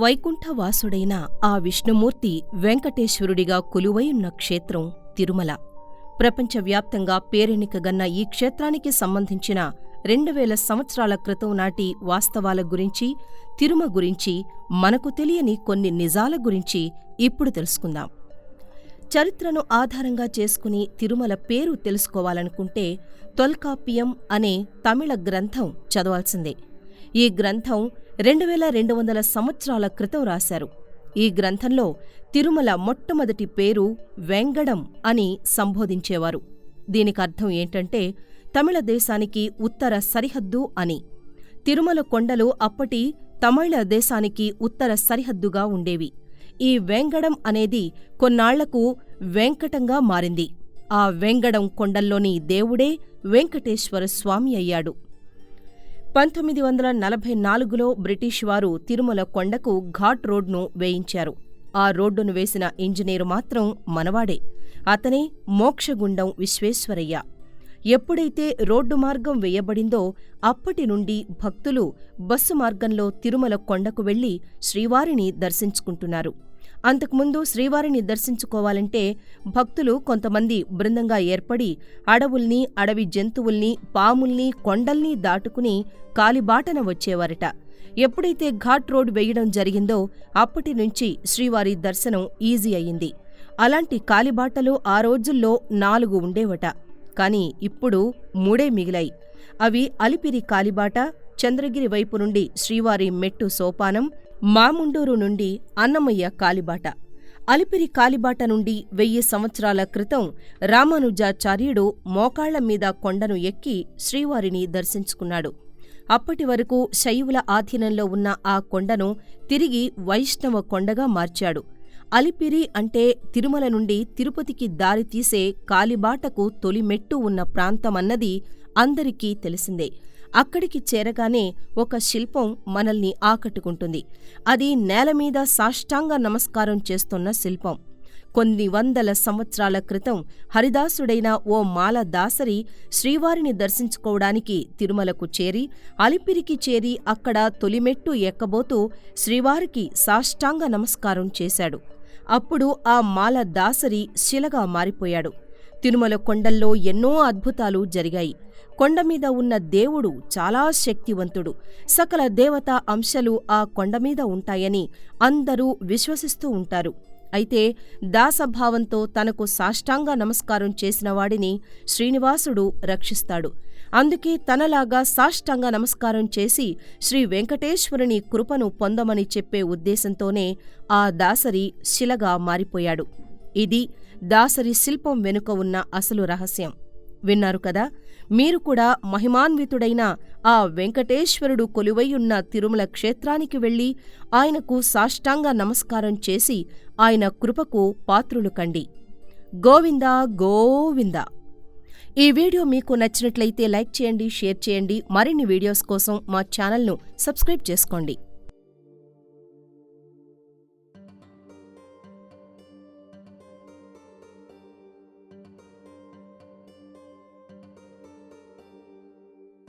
వైకుంఠవాసుడైన ఆ విష్ణుమూర్తి వెంకటేశ్వరుడిగా కొలువైయున్న క్షేత్రం తిరుమల. ప్రపంచవ్యాప్తంగా పేరెనికగన్న ఈ క్షేత్రానికి సంబంధించిన రెండు వేల సంవత్సరాల క్రితం నాటి వాస్తవాల గురించి తిరుమ గురించి మనకు తెలియని కొన్ని నిజాల గురించి ఇప్పుడు తెలుసుకుందాం. చరిత్రను ఆధారంగా చేసుకుని తిరుమల పేరు తెలుసుకోవాలనుకుంటే తొల్కాపియం అనే తమిళ గ్రంథం చదవాల్సిందే. ఈ గ్రంథం రెండు వేల రెండు వందల సంవత్సరాల క్రితం రాశారు. ఈ గ్రంథంలో తిరుమల మొట్టమొదటి పేరు వెంగడం అని సంబోధించేవారు. దీనికర్థం ఏంటంటే తమిళ దేశానికి ఉత్తర సరిహద్దు అని. తిరుమల కొండలు అప్పటి తమిళ దేశానికి ఉత్తర సరిహద్దుగా ఉండేవి. ఈ వెంగడం అనేది కొన్నాళ్ళకు వెంకటంగా మారింది. ఆ వెంగడం కొండల్లోని దేవుడే వెంకటేశ్వర స్వామి అయ్యాడు. పంతొమ్మిది వందల నలభై నాలుగులో బ్రిటిష్ వారు తిరుమల కొండకు ఘాట్ రోడ్ను వేయించారు. ఆ రోడ్డును వేసిన ఇంజనీరు మాత్రం మనవాడే. అతనే మోక్షగుండం విశ్వేశ్వరయ్య. ఎప్పుడైతే రోడ్డు మార్గం వేయబడిందో అప్పటి నుండి భక్తులు బస్సు మార్గంలో తిరుమల కొండకు వెళ్ళి శ్రీవారిని దర్శించుకుంటున్నారు. అంతకుముందు శ్రీవారిని దర్శించుకోవాలంటే భక్తులు కొంతమంది బృందంగా ఏర్పడి అడవుల్ని అడవి జంతువుల్ని పాముల్ని కొండల్ని దాటుకుని కాలిబాటన వచ్చేవారట. ఎప్పుడైతే ఘాట్ రోడ్ వేయడం జరిగిందో అప్పటి నుంచి శ్రీవారి దర్శనం ఈజీ అయింది అలాంటి కాలిబాటలు ఆ రోజుల్లో నాలుగు ఉండేవట. కాని ఇప్పుడు మూడే మిగిలాయి. అవి అలిపిరి కాలిబాట చంద్రగిరి వైపు నుండి శ్రీవారి మెట్టు సోపానం మాముండూరు నుండి అన్నమయ్య కాలిబాట. అలిపిరి కాలిబాట నుండి వెయ్యి సంవత్సరాల క్రితం రామానుజాచార్యుడు మోకాళ్ళ మీద కొండను ఎక్కి శ్రీవారిని దర్శించుకున్నాడు. అప్పటి వరకు శైవుల ఆధీనంలో ఉన్న ఆ కొండను తిరిగి వైష్ణవ కొండగా మార్చాడు. అలిపిరి అంటే తిరుమల నుండి తిరుపతికి దారితీసే కాలిబాటకు తొలి మెట్టు ఉన్న ప్రాంతమన్నది అందరికీ తెలిసిందే. అక్కడికి చేరగానే ఒక శిల్పం మనల్ని ఆకట్టుకుంటుంది. అది నేలమీద సాష్టాంగ నమస్కారం చేస్తున్న శిల్పం. కొన్ని వందల సంవత్సరాల క్రితం హరిదాసుడైన ఓ మాల దాసరి శ్రీవారిని దర్శించుకోవడానికి తిరుమలకు చేరి అలిపిరికి చేరి అక్కడ తొలిమెట్టు ఎక్కబోతూ శ్రీవారికి సాష్టాంగ నమస్కారం చేశాడు. అప్పుడు ఆ మాల దాసరి శిలగా మారిపోయాడు. తిరుమల కొండల్లో ఎన్నో అద్భుతాలు జరిగాయి. కొండమీద ఉన్న దేవుడు చాలా శక్తివంతుడు. సకల దేవతా అంశాలు ఆ కొండమీద ఉంటాయని అందరూ విశ్వసిస్తూ ఉంటారు. అయితే దాసభావంతో తనకు సాష్టాంగ నమస్కారం చేసిన వాడిని శ్రీనివాసుడు రక్షిస్తాడు. అందుకే తనలాగా సాష్టాంగ నమస్కారం చేసి శ్రీ వెంకటేశ్వరుని కృపను పొందమని చెప్పే ఉద్దేశంతోనే ఆ దాసరి శిలగా మారిపోయాడు. ఇది దాసరి శిల్పం వెనుక ఉన్న అసలు రహస్యం. విన్నారు కదా మీరు కూడా మహిమాన్వితుడైన ఆ వెంకటేశ్వరుడు కొలువైయున్న తిరుమల క్షేత్రానికి వెళ్ళి ఆయనకు సాష్టాంగ నమస్కారం చేసి ఆయన కృపకు పాత్రులు కండి. గోవిందా గోవిందా! ఈ వీడియో మీకు నచ్చినట్లయితే లైక్ చేయండి షేర్ చేయండి. మరిన్ని వీడియోస్ కోసం మా ఛానల్ను సబ్స్క్రైబ్ చేసుకోండి.